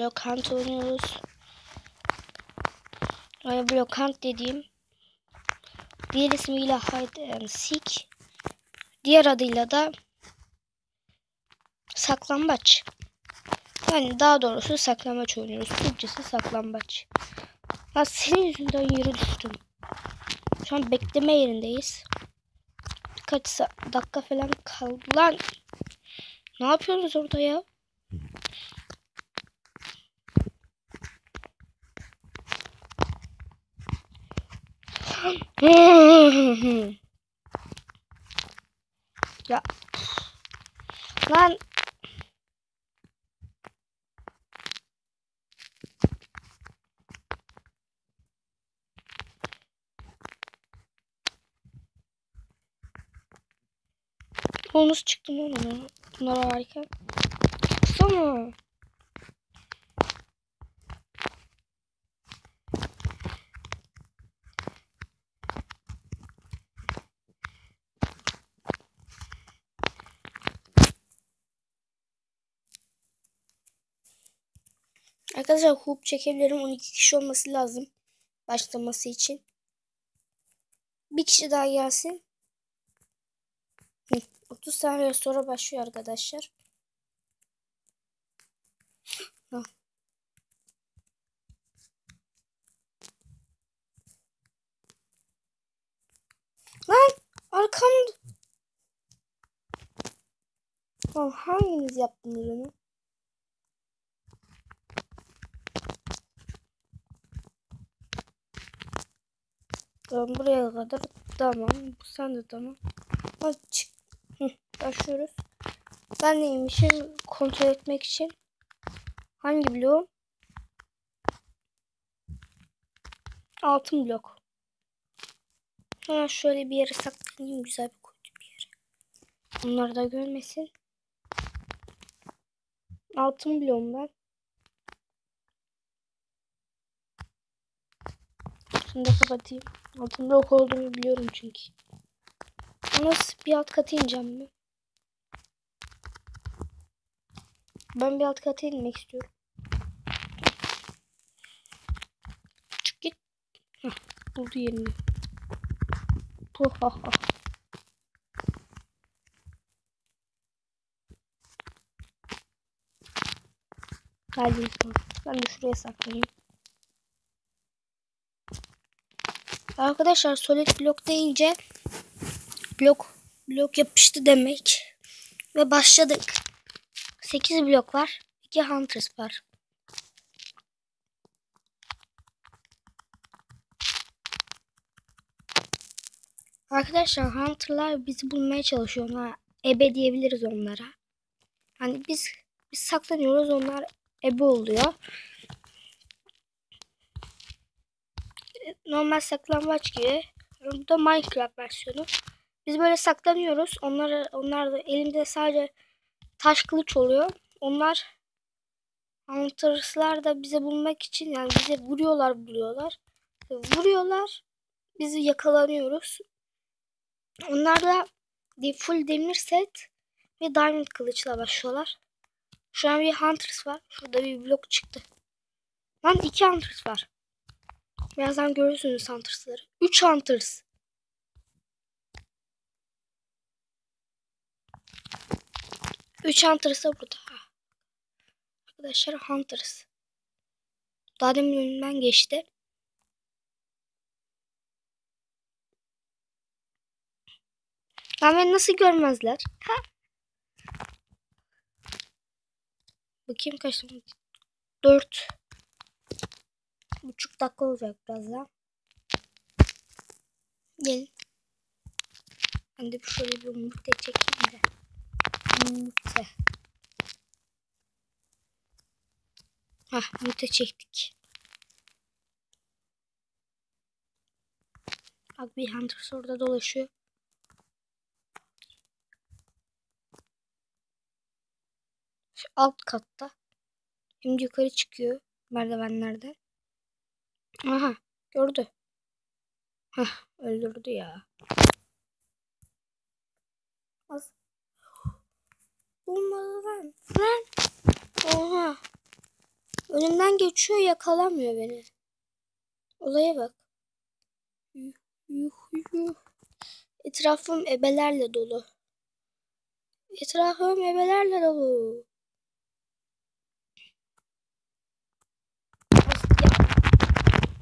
Block Hunt oynuyoruz. Yani Block Hunt dediğim diğer ismiyle Hide and Seek. Diğer adıyla da saklambaç. Yani daha doğrusu saklambaç oynuyoruz. Türkçesi saklambaç. Ya senin yüzünden yere düştüm. Şu an bekleme yerindeyiz. Birkaç dakika falan kaldı. Lan ne yapıyorsunuz orada ya? ya lan Bonus çıktı mı? Bunlar harika. Baksana. Arkadaşlar hoop çekebilirim. 12 kişi olması lazım. Başlaması için. Bir kişi daha gelsin. 30 saniye sonra başlıyor arkadaşlar. Lan arkamda. Lan hanginiz yaptınız onu? Tamam buraya kadar tamam. Sen de tamam. Hadi çık. Hı, başlıyoruz. Ben neymişim kontrol etmek için. Hangi blok? Altın blok. Hemen şöyle bir yere saklayayım. Güzel bir koydum bir yere. Onlar da görmesin. Altın bloğum ben. Şunu da kapatayım. Altın blok olduğunu biliyorum çünkü. Nasıl bir alt kata ineceğim mi? Ben bir alt kata inmek istiyorum. Çık git. Heh, buldu yerini. Puhaha. Hadi Ben de şuraya saklayayım. Arkadaşlar solid blok deyince blok blok yapıştı demek. Ve başladık. 8 blok var. 2 hunters var. Arkadaşlar hunter'lar bizi bulmaya çalışıyor. Ona ebe diyebiliriz onlara. Hani biz biz saklanıyoruz onlar ebe oluyor. Normal saklambaç gibi. Bu da Minecraft versiyonu. Biz böyle saklanıyoruz. Onlar onlar da elimde sadece taş kılıç oluyor. Onlar Hunters'lar da bize bulmak için yani bize vuruyorlar buluyorlar. Vuruyorlar. Bizi yakalanıyoruz. Onlar da full demir set ve diamond kılıçla başlıyorlar. Şu an bir Hunters var. Şurada bir blok çıktı. Lan iki Hunters var. Birazdan görürsünüz Hunters'ları. Üç Hunters. Üç Hunters da burada. Arkadaşlar Hunters. Daha demin önünden geçti. Ben beni nasıl görmezler? Ha? Bakayım kaç zaman. Dört. Buçuk dakika olacak birazdan. Gelin. Ben de şöyle bir yumurta çekeyim de. Yumurta. Hah yumurta çektik. Bak bir Hunter orada dolaşıyor. Şu alt katta. Şimdi yukarı çıkıyor merdivenlerden. Aha gördü. Hah öldürdü ya. Az. Olmadı lan. Lan. Oha. Önümden geçiyor yakalamıyor beni. Olaya bak. Yuh, yuh, yuh. Etrafım ebelerle dolu. Etrafım ebelerle dolu.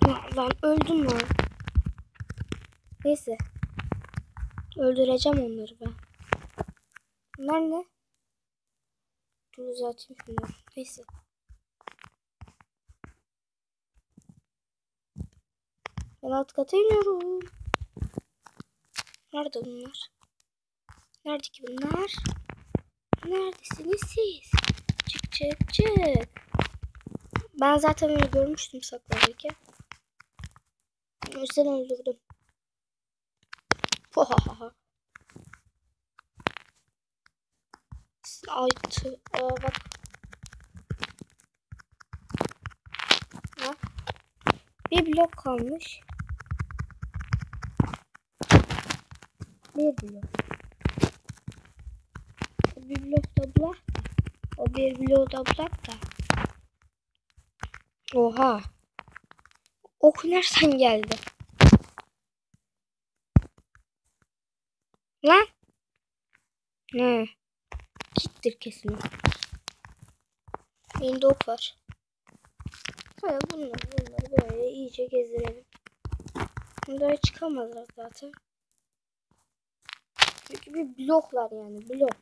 Ya, lan öldüm lan. Neyse. Öldüreceğim onları ben. Bunlar ne? Dur uzatayım şunu. Neyse. Ben alt kata iniyorum. Nerede bunlar? Nerede ki bunlar? Neredesiniz siz? Çık çık çık. Ben zaten öyle görmüştüm saklanırken. Yüzden öldürdüm. Pohahaha. Altı. Aa bak. Ha? Bir blok kalmış. Bir blok. O bir blok da da. O bir blok da bırak da. Oha. Ok nereden geldi? Lan. Ne? Kittir kesin. Elinde ok var. Hadi bunları, bunları böyle iyice gezdirelim. Bunlara çıkamazlar zaten. Çünkü bir bloklar yani blok.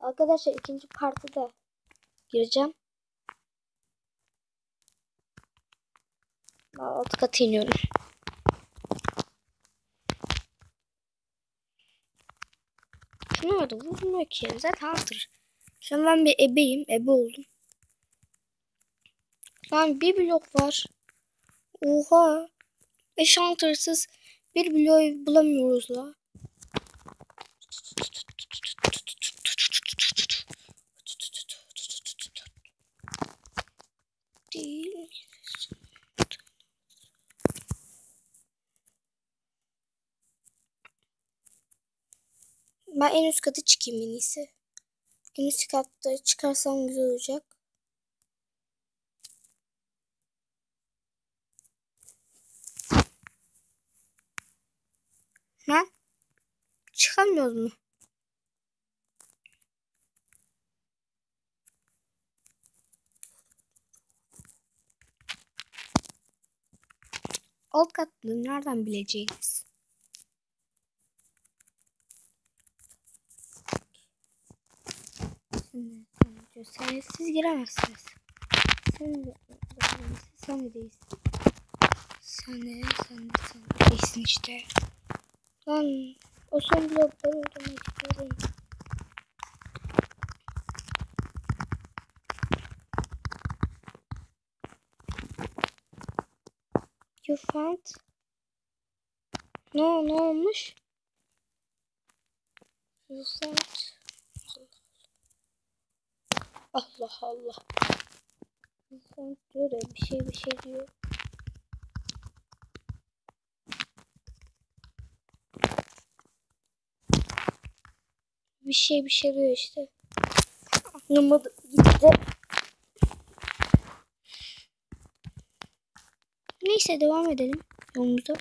Arkadaşlar ikinci partı da gireceğim. Ben alt kata iniyorum. Şuna da vurmuyor ki. Zaten hunter. Şu ben bir ebeyim. Ebe oldum. Lan bir blok var. Oha. Beş huntersız bir blok bulamıyoruz la. Ben en üst kata çıkayım en iyisi. En üst katta çıkarsam güzel olacak. Ha? Çıkamıyoruz mu? Alt katta nereden bileceğiz? Diyor, sen siz giremezsiniz. Sen de sen de değilsin. Sen de sen de sen de değilsin işte. Lan o son blokları ödemek istiyorum. You found ne, ne olmuş? You found Allah Allah. Found diyor da bir şey bir şey diyor. Bir şey bir şey diyor işte. Aklıma da gitti. Neyse devam edelim yolumuza.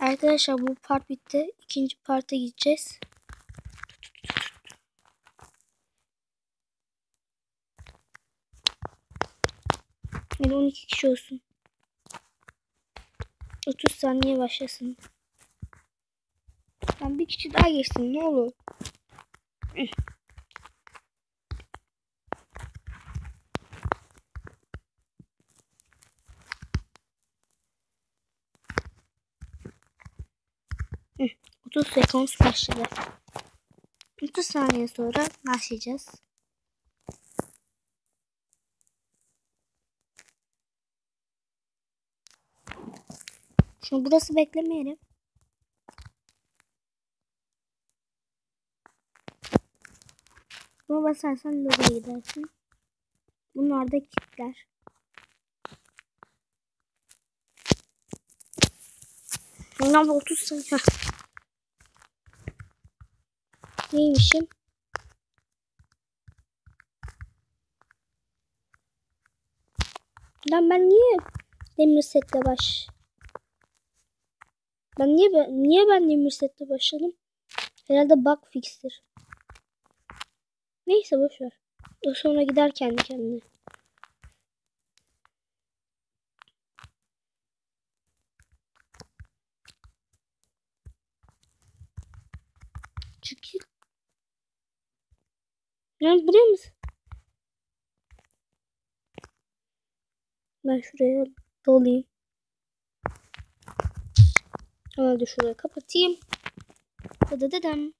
Arkadaşlar bu part bitti. İkinci parta gideceğiz. Yani 12 kişi olsun. 30 saniye başlasın. Lan bir kişi daha geçsin ne olur. Hı, 30 sekans başladı. 30 saniye sonra başlayacağız. Şimdi burası beklemeyelim. Buna basarsan logoya gidersin. Bunlar da kitler. Bundan da 30 saniye. Neymişim? Lan ben niye demir setle baş? Ben niye ben, niye ben demir setle başladım? Herhalde bug fixtir. Neyse boş ver. O sonra gider kendi kendine. Çekil. Lan buraya mısın? Ben şuraya dolayayım. Hadi şurayı kapatayım. Hadi dedem.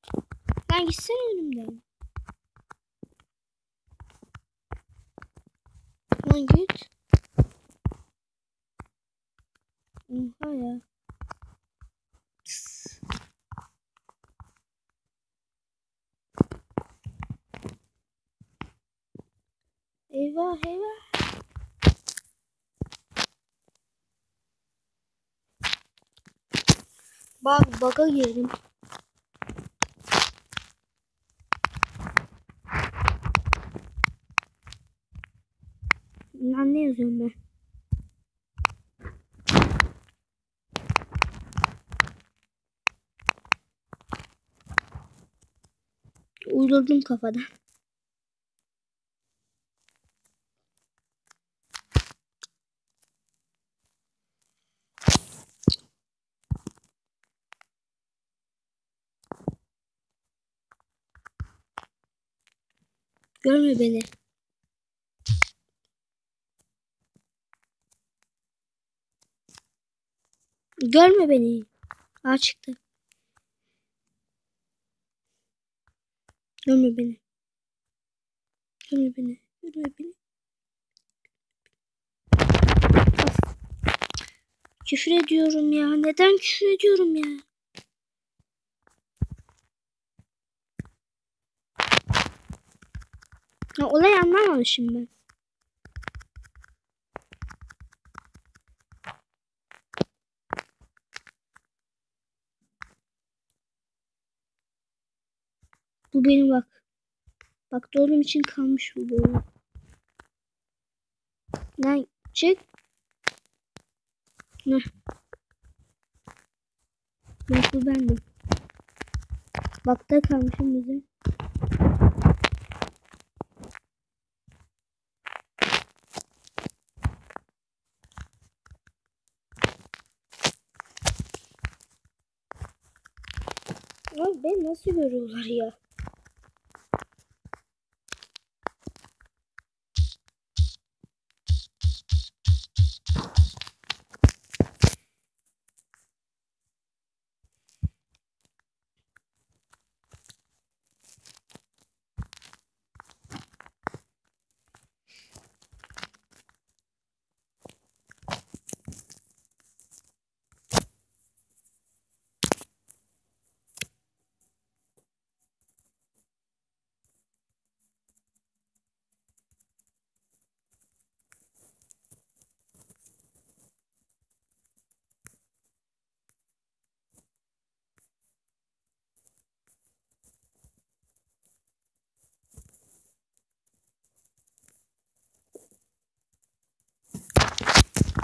Lan gitsene önümden. Lan git. Oha ya. Eyvah eyvah. Bak baga girdim. Lan ne yazıyorum ben? Uydurdum kafada. Görme beni. Görme beni. Aa çıktı. Görme beni. Görme beni. Görme beni. Of. Küfür ediyorum ya. Neden küfür ediyorum ya? Ya olayı anlamamışım ben. Bu benim bak. Bak doğrum için kalmış bu böyle. Lan çık. Ne? Yok bu bendim. Bakta kalmışım bizim. Lan beni nasıl görüyorlar ya?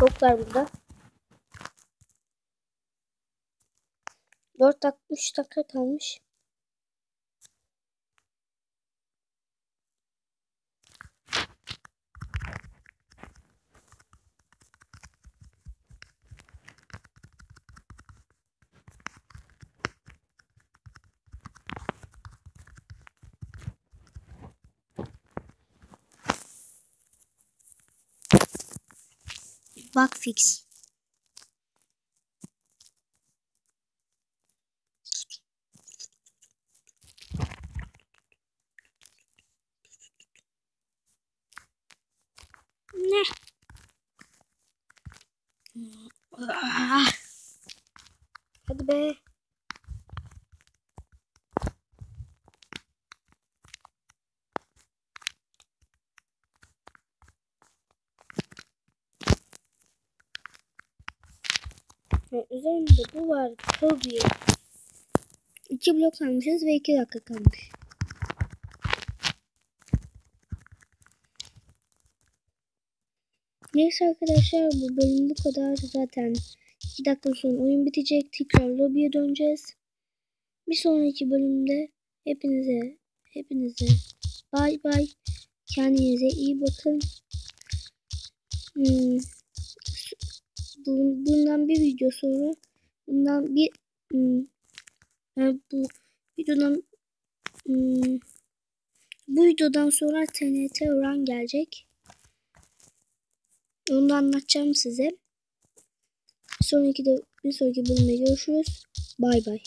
Yoklar burada. 4 dakika 3 dakika kalmış. Bug fix. Ve üzerinde bu var tabii. 2 blok kalmışız ve 2 dakika kalmış. Neyse arkadaşlar bu bölüm bu kadar. Zaten 2 dakika sonra oyun bitecek. Tekrar lobiye döneceğiz. Bir sonraki bölümde hepinize hepinize bay bay. Kendinize iyi bakın. Hmm. Bu- Bundan bir video sonra bundan bir hmm, yani bu videodan hmm, bu videodan sonra TNT Run gelecek. Onu da anlatacağım size. Sonraki de bir sonraki bölümde görüşürüz. Bay bay.